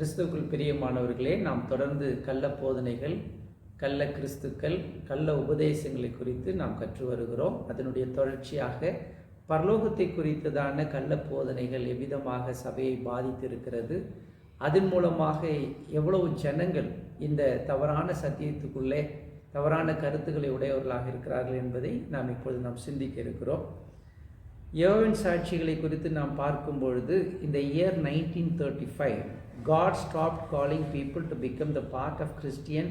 கிறிஸ்துவுக்குள் பிரியமானவர்களே நாம் தொடர்ந்து கள்ள போதனைகள் கள்ள கிறிஸ்துக்கள் கள்ள உபதேசங்களை குறித்து நாம் கற்று வருகிறோம். அதனுடைய தொடர்ச்சியாக பரலோகத்தை குறித்ததான கள்ள போதனைகள் எவ்விதமாக சபையை பாதித்திருக்கிறது அதன் மூலமாக எவ்வளவு ஜனங்கள் இந்த தவறான சத்தியத்துக்குள்ளே தவறான கருத்துக்களை உடையவர்களாக இருக்கிறார்கள் என்பதை நாம் இப்பொழுது நாம் சிந்திக்க இருக்கிறோம். யோவின் சாட்சிகளை குறித்து நாம் பார்க்கும் பொழுது இந்த year nineteen thirty five God stopped calling people to become the part of Christian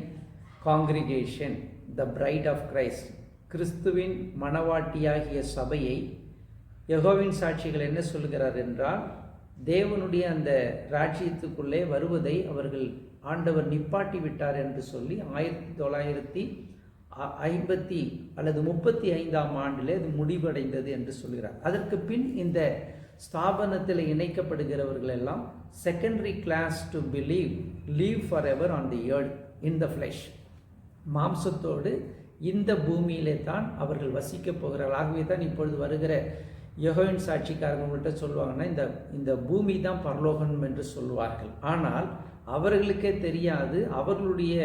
congregation the bride of Christ. கிறிஸ்துவின் மணவாட்டியாகிய சபையை யகோவின் சாட்சிகள் என்ன சொல்கிறார் என்றால் தேவனுடைய அந்த ராஜ்யத்துக்குள்ளே வருவதை அவர்கள் ஆண்டவர் நிப்பாட்டி விட்டார் என்று சொல்லி ஆயிரத்தி தொள்ளாயிரத்தி ஐம்பத்தி அல்லது முப்பத்தி ஐந்தாம் ஆண்டிலே அது முடிவடைந்தது என்று சொல்கிறார் அதற்கு பின் இந்த ஸ்தாபனத்தில் இணைக்கப்படுகிறவர்கள் எல்லாம் secondary class to believe live for ever on the earth in the flesh மாம்சத்தோடு இந்த பூமியிலே தான் அவர்கள் வசிக்கப் போகிறார்கள். ஆகவே தான் இப்பொழுது வருகிற யெகோவின் சாட்சிக்காரங்கள்கிட்ட சொல்லுவாங்கன்னா இந்த இந்த பூமி தான் பரலோகம் என்று சொல்வார்கள் ஆனால் அவர்களுக்கே தெரியாது அவர்களுடைய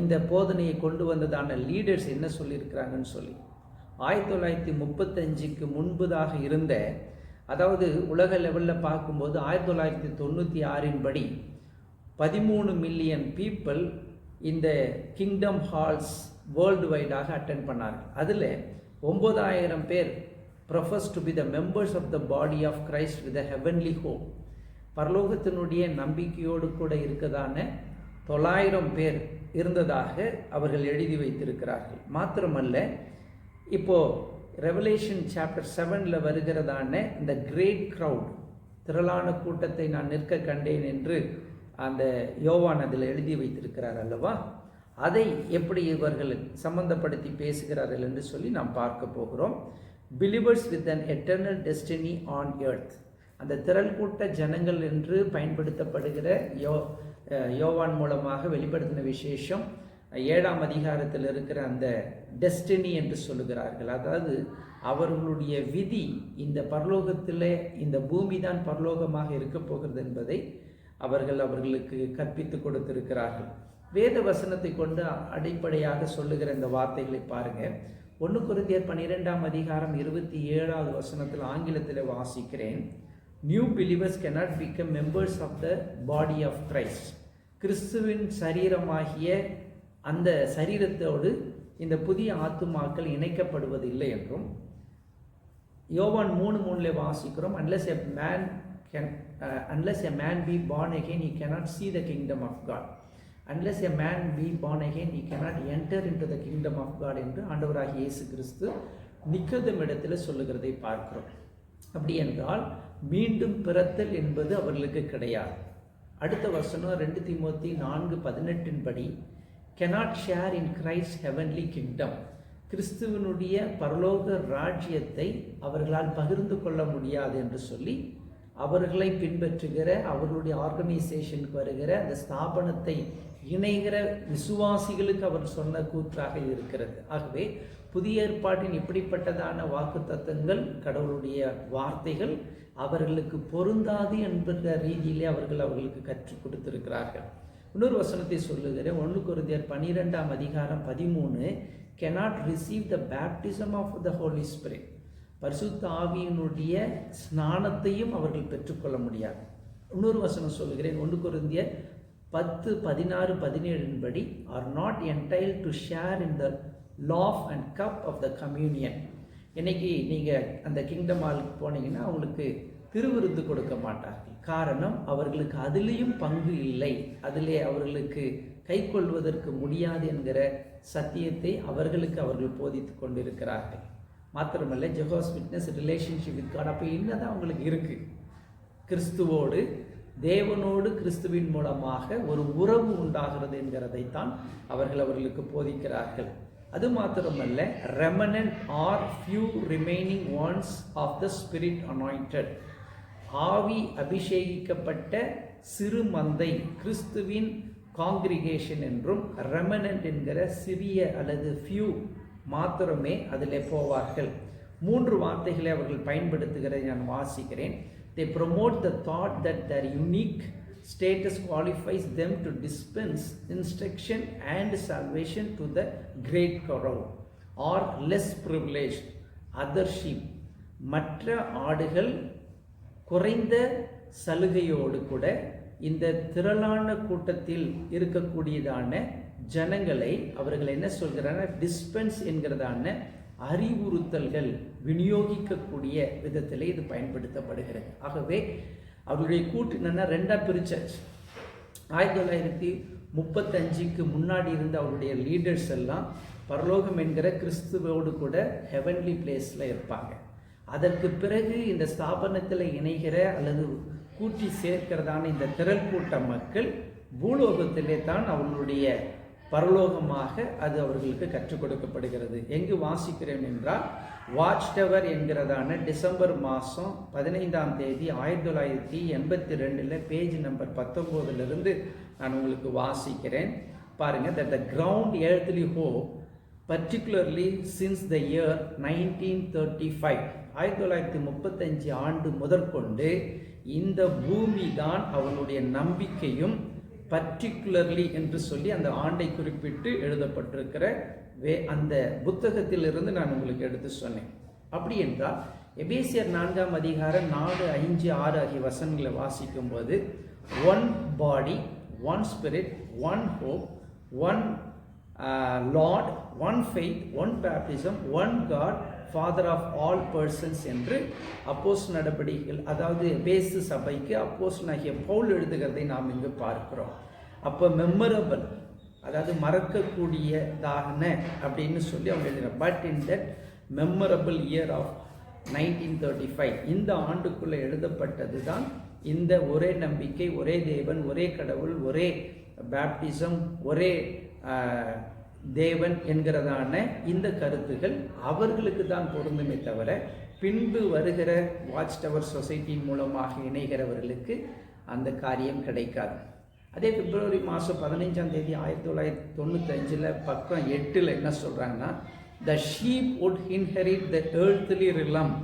இந்த போதனையை கொண்டு வந்ததான லீடர்ஸ் என்ன சொல்லியிருக்கிறாங்கன்னு சொல்லி. ஆயிரத்தி தொள்ளாயிரத்தி முப்பத்தஞ்சுக்கு முன்பதாக இருந்த அதாவது உலக லெவலில் பார்க்கும்போது ஆயிரத்தி தொள்ளாயிரத்தி தொண்ணூற்றி ஆறின் படி பதிமூணு மில்லியன் பீப்புள் இந்த கிங்டம் ஹால்ஸ் வேர்ல்டு வைடாக அட்டென்ட் பண்ணார்கள். அதில் ஒம்பதாயிரம் பேர் profess to be the members of the body of Christ with heavenly home பரலோகத்தினுடைய நம்பிக்கையோடு கூட இருக்கதான தொள்ளாயிரம் பேர் இருந்ததாக அவர்கள் எழுதி வைத்திருக்கிறார்கள். மாத்திரமல்ல இப்போது ரெவலேஷன் சாப்டர் செவனில் வருகிறதான இந்த கிரேட் க்ரௌட் திரளான கூட்டத்தை நான் நிற்க கண்டேன் என்று அந்த யோவான் அதில் எழுதி வைத்திருக்கிறார் அல்லவா? அதை எப்படி இவர்கள் சம்பந்தப்படுத்தி பேசுகிறார்கள் என்று சொல்லி நாம் பார்க்க போகிறோம். Believers with an eternal destiny on earth அந்த திரள் கூட்ட ஜனங்கள் என்று பயன்படுத்தப்படுகிற யோ யோவான் மூலமாக வெளிப்படுத்தின விசேஷம் ஏழாம் அதிகாரத்தில் இருக்கிற அந்த டெஸ்டினி என்று சொல்லுகிறார்கள். அதாவது அவர்களுடைய விதி இந்த பரலோகத்தில் இந்த பூமி தான் பரலோகமாக இருக்க போகிறது என்பதை அவர்கள் அவர்களுக்கு கற்பித்து கொடுத்திருக்கிறார்கள். வேத வசனத்தை கொண்டு அடிப்படையாக சொல்லுகிற இந்த வார்த்தைகளை பாருங்கள் ஒன்று குருந்தியர் பன்னிரெண்டாம் அதிகாரம் இருபத்தி ஏழாவது வசனத்தில் ஆங்கிலத்தில் வாசிக்கிறேன். New believers cannot become members of the body of Christ கிறிஸ்துவின் சரீரமாகிய அந்த சரீரத்தோடு இந்த புதிய ஆத்துமாக்கள் இணைக்கப்படுவது இல்லை என்றும் யோவான் மூணு மூணில் வாசிக்கிறோம் unless a man can unless a man be born again again cannot see the kingdom of God God. A man be born again again cannot enter into the kingdom of God என்று ஆண்டவராக இயேசு கிறிஸ்து நிக்கதும் இடத்துல சொல்லுகிறதை பார்க்கிறோம். அப்படி என்றால் மீண்டும் பிறத்தல் என்பது அவர்களுக்கு கிடையாது. அடுத்த வசனம் ரெண்டு திமுத்தி நான்கு பதினெட்டின் படி cannot share in Christ heavenly kingdom கிறிஸ்துவனுடைய பரலோக ராஜ்யத்தை அவர்களால் பகிர்ந்து கொள்ள முடியாது என்று சொல்லி அவர்களை பின்பற்றுகிற அவர்களுடைய ஆர்கனைசேஷனுக்கு வருகிற அந்த ஸ்தாபனத்தை இணைகிற விசுவாசிகளுக்கு அவர் சொன்ன கூற்றாக இருக்கிறது. ஆகவே புதிய ஏற்பாட்டின் இப்படிப்பட்டதான வாக்கு தத்தங்கள் கடவுளுடைய வார்த்தைகள் அவர்களுக்கு பொருந்தாது என்கிற ரீதியிலே அவர்கள் அவர்களுக்கு கற்றுக் கொடுத்திருக்கிறார்கள். இன்னொரு வசனத்தை சொல்லுகிறேன். ஒன்று குருந்தியர் பன்னிரெண்டாம் அதிகாரம் பதிமூணு. Cannot receive the baptism of the holy spirit பரிசுத்த ஆவியினுடைய ஸ்நானத்தையும் அவர்கள் பெற்றுக்கொள்ள முடியாது. இன்னொரு வசனம் சொல்லுகிறேன். ஒன்று குருந்திய பத்து பதினாறு பதினேழின் படி are not entitled to share in the loaf and cup of the communion இன்னைக்கு நீங்கள் அந்த கிங்டம் ஹாலுக்கு போனீங்கன்னா அவங்களுக்கு திருவிருந்து கொடுக்க மாட்டார்கள். காரணம் அவர்களுக்கு அதிலேயும் பங்கு இல்லை. அதிலே அவர்களுக்கு கைக்கொள்வதற்கு முடியாது என்கிற சத்தியத்தை அவர்களுக்கு அவர்கள் போதித்து கொண்டிருக்கிறார்கள். மாத்திரமல்ல ஜெகோஸ் விட்னஸ் ரிலேஷன்ஷிப் வித் காட் அப்போ என்னதான் அவங்களுக்கு இருக்குது கிறிஸ்துவோடு தேவனோடு கிறிஸ்துவின் மூலமாக ஒரு உறவு உண்டாகிறது என்கிறதைத்தான் அவர்கள் அவர்களுக்கு போதிக்கிறார்கள். அது மாத்திரமல்ல remnant are few remaining ones of the spirit anointed ஆவி அபிஷேகிக்கப்பட்ட சிறு மந்தை கிறிஸ்துவின் காங்கிரிகேஷன் என்றும் ரெமனன்ட் என்கிற சிறிய அல்லது ஃபியூ மாத்திரமே அதில் போவார்கள் மூன்று வார்த்தைகளை அவர்கள் பயன்படுத்துகிறதை நான் வாசிக்கிறேன் they promote the thought that their unique status qualifies them to dispense instruction and salvation to the great crowd or less privileged other sheep மற்ற ஆடுகள் குறைந்த சலுகையோடு கூட இந்த திரளான கூட்டத்தில் இருக்கக்கூடியதான ஜனங்களை அவர்கள் என்ன சொல்கிறாங்க டிஸ்பென்ஸ் என்கிறதான அறிவுறுத்தல்கள் விநியோகிக்கக்கூடிய விதத்தில் இது பயன்படுத்தப்படுகிறது. ஆகவே அவருடைய கூட்டு என்னன்னா ரெண்டா பிரிச்சாச்சு. ஆயிரத்தி தொள்ளாயிரத்தி முப்பத்தஞ்சுக்கு முன்னாடி இருந்த அவருடைய லீடர்ஸ் எல்லாம் பரலோகம் என்கிற கிறிஸ்துவோடு கூட ஹெவன்லி பிளேஸில் இருப்பாங்க. அதற்கு பிறகு இந்த ஸ்தாபனத்தில் இணைகிற அல்லது கூட்டி சேர்க்கிறதான இந்த திரள் கூட்ட மக்கள் பூலோகத்திலே தான் அவர்களுடைய பரலோகமாக அது அவர்களுக்கு கற்றுக் கொடுக்கப்படுகிறது. எங்கு வாசிக்கிறேன் என்றால் வாட்ச் டவர் என்கிறதான டிசம்பர் மாதம் பதினைந்தாம் தேதி ஆயிரத்தி தொள்ளாயிரத்தி எண்பத்தி ரெண்டில் பேஜ் நம்பர் பத்தொம்போதுலேருந்து நான் உங்களுக்கு வாசிக்கிறேன். பாருங்கள் தட் த கிரவுண்ட் எழுத்துலி ஹோ particularly since the year nineteen thirty five ஆயிரத்தி தொள்ளாயிரத்தி முப்பத்தஞ்சு ஆண்டு முதற்கொண்டு இந்த பூமி தான் அவனுடைய நம்பிக்கையும் பர்டிகுலர்லி என்று சொல்லி அந்த ஆண்டை குறிப்பிட்டு எழுதப்பட்டிருக்கிற வே அந்த புத்தகத்திலிருந்து நான் உங்களுக்கு எடுத்து சொன்னேன். அப்படி என்றால் எபேசியர் நான்காம் அதிகாரம் நாலு ஐந்து ஆறு ஆகிய வசனங்களை வாசிக்கும் போது one body one spirit one hope one lord one faith one baptism one God father of all persons என்று அப்போஸ் நடவடிக்கைகள் அதாவது பேசு சபைக்கு அப்போஸ் ஆகிய பவுல் எழுதுகிறதை நாம் இங்கு பார்க்கிறோம். அப்போ மெமரபிள் அதாவது மறக்கக்கூடியதாகன அப்படின்னு சொல்லி அவங்க எழுதுகிறார். But in that memorable year of nineteen thirty five இந்த ஆண்டுக்குள்ளே எழுதப்பட்டது தான் இந்த ஒரே நம்பிக்கை ஒரே தேவன் ஒரே கடவுள் ஒரே பேப்டிசம் ஒரே தேவன் என்கிறதான இந்த கருத்துகள் அவர்களுக்கு தான் பொருந்துமே தவிர பின்பு வருகிற வாட்ச் டவர் சொசைட்டியின் மூலமாக இணைகிறவர்களுக்கு அந்த காரியம் கிடைக்காது. அதே பிப்ரவரி மாதம் பதினைஞ்சாம் தேதி ஆயிரத்தி தொள்ளாயிரத்தி தொண்ணூத்தஞ்சில் பக்கம் எட்டில் என்ன சொல்கிறாங்கன்னா the sheep would inherit the earthly realm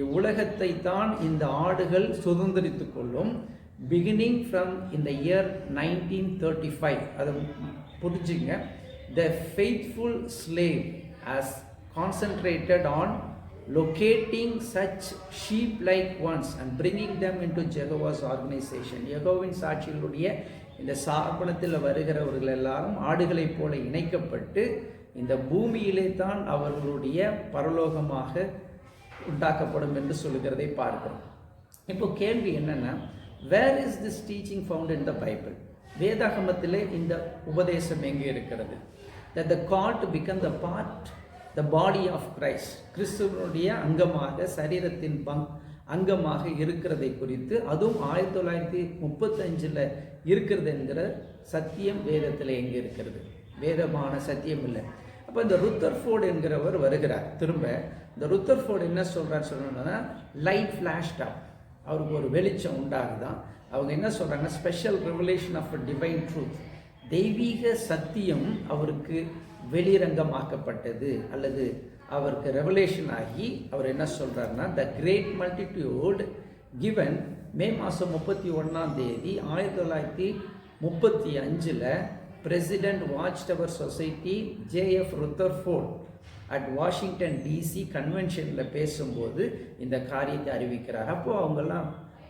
இவ்வுலகத்தை தான் இந்த ஆடுகள் சுதந்திரித்து கொள்ளும். பிகினிங் ஃப்ரம் இந்த இயர் நைன்டீன் தேர்ட்டி ஃபைவ் அதை புரிஞ்சுங்க. The faithful slave has concentrated on locating such sheep like ones and bringing them into Jehovah's organization. யெகோவின் சாட்சிகளுடைய இந்த சார்பணத்தில் வருகிறவர்கள் எல்லாரும் ஆடுகளைப் போல இணைக்கப்பட்டு இந்த பூமியிலே தான் அவர்களுடைய பரலோகமாக உண்டாக்கப்படும் என்று சொல்லுகிறதை பார்க்கிறோம். இப்போ கேள்வி என்னென்னா where is this teaching found in the Bible வேதாகமத்திலே இந்த உபதேசம் எங்கே இருக்கிறது? That the call to become the part the body of Christ கிறிஸ்துவனுடைய அங்கமாக சரீரத்தின் பங் அங்கமாக இருக்கிறதை குறித்து அதுவும் ஆயிரத்தி தொள்ளாயிரத்தி முப்பத்தஞ்சில் இருக்கிறது என்கிற சத்தியம் வேதத்தில் எங்கே இருக்கிறது? வேதமான சத்தியம் இல்லை. அப்போ இந்த ருத்தர்ஃபோர்டு என்கிறவர் வருகிறார். திரும்ப இந்த ருத்தர்ஃபோர்டு என்ன சொல்கிறார் சொல்லணும்னா லைட் ஃப்ளாஷ்ட் அப் அவருக்கு ஒரு வெளிச்சம் உண்டாகுதான். அவங்க என்ன சொல்கிறாங்க special revelation of divine truth தெய்வீக சத்தியம் அவருக்கு வெளிரங்கமாக்கப்பட்டது. அல்லது அவருக்கு ரெவலேஷன் ஆகி அவர் என்ன சொல்கிறாருன்னா த கிரேட் மல்டிடியூட் கிவன் மே மாதம் முப்பத்தி ஒன்றாம் தேதி ஆயிரத்தி தொள்ளாயிரத்தி முப்பத்தி அஞ்சில் president watch tower society JF Rutherford at Washington DC கன்வென்ஷனில் பேசும்போது இந்த காரியத்தை அறிவிக்கிறார். அப்போது அவங்கெல்லாம்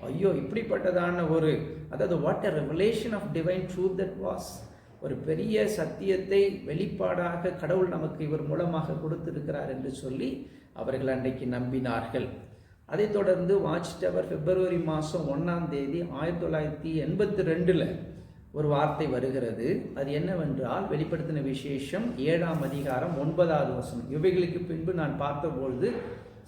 ஐயோ இப்படிப்பட்டதான ஒரு அதாவது what a revelation of divine truth that was ஒரு பெரிய சத்தியத்தை வெளிப்பாடாக கடவுள் நமக்கு இவர் மூலமாக கொடுத்திருக்கிறார் என்று சொல்லி அவர்கள் அன்றைக்கு நம்பினார்கள். அதைத் தொடர்ந்து வாட்ச் டவர் பிப்ரவரி மாதம் ஒன்றாம் தேதி ஆயிரத்தி தொள்ளாயிரத்தி எண்பத்தி ரெண்டில் ஒரு வார்த்தை வருகிறது. அது என்னவென்றால் வெளிப்படுத்தின விசேஷம் ஏழாம் அதிகாரம் ஒன்பதாவது வசனம். இவைகளுக்கு பின்பு நான் பார்த்தபொழுது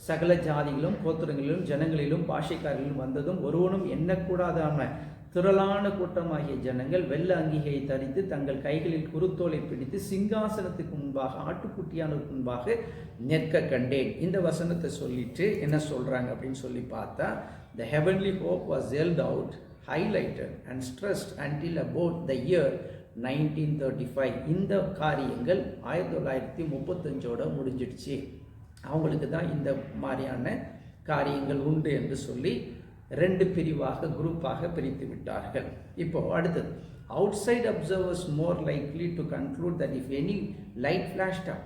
சகல ஜாதிகளும் கோத்திரங்களிலும் ஜனங்களிலும் பாஷைக்காரர்களும் வந்ததும் ஒருவனும் எண்ணக்கூடாதான திரளான கூட்டமாகிய ஜனங்கள் வெள்ள அங்கிகையை தரித்து தங்கள் கைகளில் குருத்தோலை பிடித்து சிங்காசனத்துக்கு முன்பாக ஆட்டுக்குட்டியானுக்கு முன்பாக நிற்க கண்டேன். இந்த வசனத்தை சொல்லிட்டு என்ன சொல்கிறாங்க அப்படின்னு சொல்லி பார்த்தா the heavenly hope was held out highlighted and stressed until about the year nineteen thirty five இந்த காரியங்கள் ஆயிரத்தி தொள்ளாயிரத்தி முப்பத்தஞ்சோட முடிஞ்சிடுச்சு. அவங்களுக்கு தான் இந்த மாதிரியான காரியங்கள் உண்டு என்று சொல்லி ரெண்டு பிரிவாக குரூப்பாக பிரித்து விட்டார்கள். இப்போ அடுத்தது outside observers more likely to conclude that if any light flashed up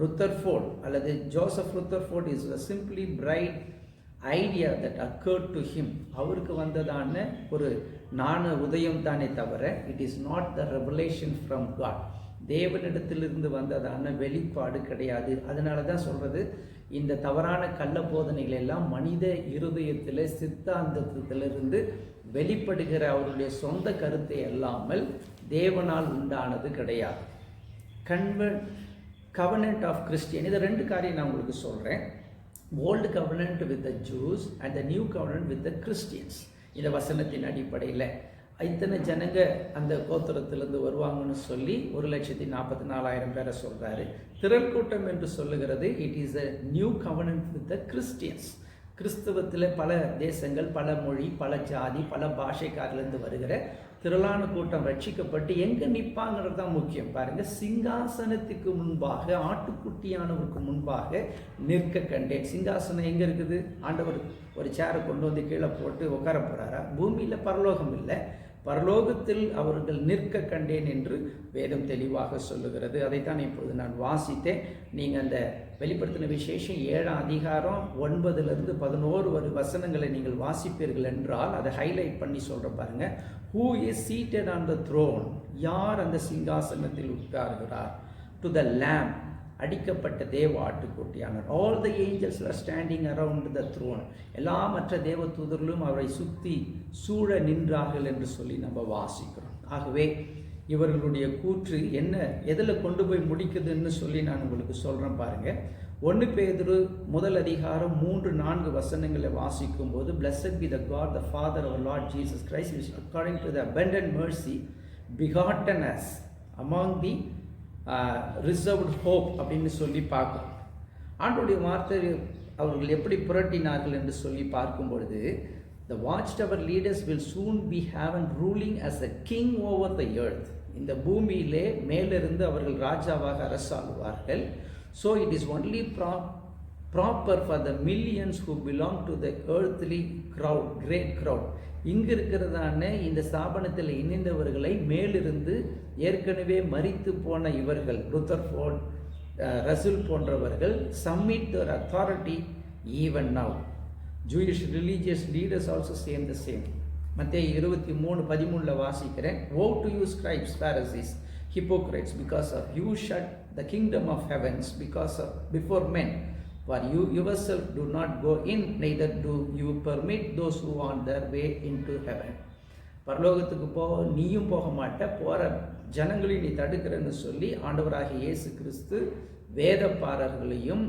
Rutherford அல்லது Joseph Rutherford is a simply bright idea that occurred to him அவருக்கு வந்ததான ஒரு நாண உதயம் தானே தவிர it is not the revelation from God தேவனிடத்திலிருந்து வந்ததான வெளிப்பாடு கிடையாது. அதனால தான் சொல்கிறது இந்த தவறான கள்ள போதனைகள் எல்லாம் மனித இருதயத்தில் சித்தாந்தத்திலிருந்து வெளிப்படுகிற அவருடைய சொந்த கருத்தை அல்லாமல் தேவனால் உண்டானது கிடையாது. கன்வென்ட் கவர்னன்ட் ஆஃப் கிறிஸ்டியன் இதை ரெண்டு காரியம் நான் உங்களுக்கு சொல்கிறேன் old covenant with the Jews and the new covenant with the Christians இந்த வசனத்தின் அடிப்படையில். இத்தனை ஜனங்க அந்த கோத்திரத்திலேருந்து வருவாங்கன்னு சொல்லி ஒரு லட்சத்தி நாற்பத்தி நாலாயிரம் பேரை சொல்கிறாரு திரள் கூட்டம் என்று சொல்லுகிறது it is a new covenant with the Christians கிறிஸ்தவத்தில் பல தேசங்கள் பல மொழி பல ஜாதி பல பாஷைக்காரிலிருந்து வருகிற திரளான கூட்டம் ரட்சிக்கப்பட்டு எங்கே நிற்பாங்கிறது தான் முக்கியம். பாருங்கள் சிங்காசனத்துக்கு முன்பாக ஆட்டுக்குட்டியானவருக்கு முன்பாக நிற்க கண்டேன். சிங்காசனம் எங்கே இருக்குது? ஆண்டவர் ஒரு சேரை கொண்டு வந்து கீழே போட்டு உட்கார போகிறாரா பூமியில் பரலோகம் இல்லை. பரலோகத்தில் அவர்கள் நிற்க கண்டேன் என்று வேதம் தெளிவாக சொல்லுகிறது. அதைத்தான் இப்பொழுது நான் வாசித்தேன். நீங்கள் அந்த வெளிப்படுத்தின விசேஷம் ஏழாம் அதிகாரம் ஒன்பதுலேருந்து பதினோரு ஒரு வசனங்களை நீங்கள் வாசிப்பீர்கள் என்றால் அதை ஹைலைட் பண்ணி சொல்கிற பாருங்க. Who is seated on the throne யார் அந்த சிங்காசனத்தில் உட்கார்கிறார்? டு த லேம் அடிக்கப்பட்ட தேவ ஆட்டுக்குட்டியானார். All the angels are standing around the throne எல்லா மற்ற தேவ தூதர்களும் அவரை சுற்றி சூழ நின்றார்கள் என்று சொல்லி நம்ம வாசிக்கிறோம். ஆகவே இவர்களுடைய கூற்று என்ன எதில் கொண்டு போய் முடிக்குதுன்னு சொல்லி நான் உங்களுக்கு சொல்கிறேன் பாருங்கள் ஒன்று பேதுரு முதல் அதிகாரம் மூன்று நான்கு வசனங்களை வாசிக்கும் போது blessed be the God the father our lord Jesus Christ is according to the abundant mercy begotten us among reserved hope அப்படின்னு சொல்லி பார்க்கும். ஆண்டோடைய வார்த்தை அவர்கள் எப்படி புரட்டினார்கள் என்று சொல்லி பார்க்கும் பொழுது the watch tower leaders will soon be heaven ruling as a king over the earth இந்த பூமியிலே மேலிருந்து அவர்கள் ராஜாவாக அரசாளுவார்கள் ஸோ இட் இஸ் ஒன்லி ப்ரா proper for the millions who belong to the earthly crowd great crowd இங்கு இருக்கிறதான இந்த ஸ்தாபனத்தில் இணைந்தவர்களை மேலிருந்து ஏற்கனவே மறித்து போன இவர்கள் ருத்தர் போன் ரசூல் போன்றவர்கள் submit their authority even now Jewish religious leaders also same the same மத்திய இருபத்தி மூணு பதிமூணில் வாசிக்கிறேன். Woe to you scribes Pharisees hypocrites because of you shut the kingdom of heavens because of before men for you yourself do not go in neither do you permit those who on their way into heaven. பரலோகத்துக்கு போக நீயும் போக மாட்ட போகிற ஜனங்களையும் நீ தடுக்கிறன்னு சொல்லி ஆண்டவராகிய இயேசு கிறிஸ்து வேதப்பாரர்களையும்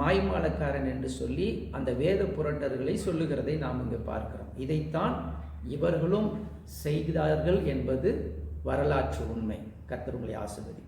மாய்மாலக்காரன் என்று சொல்லி அந்த வேத புரட்டர்களை சொல்லுகிறதை நாம் இங்கு பார்க்கிறோம். இதைத்தான் இவர்களும் செய்கிறார்கள் என்பது வரலாற்று உண்மை. கர்த்தர் ஆசிர்வதி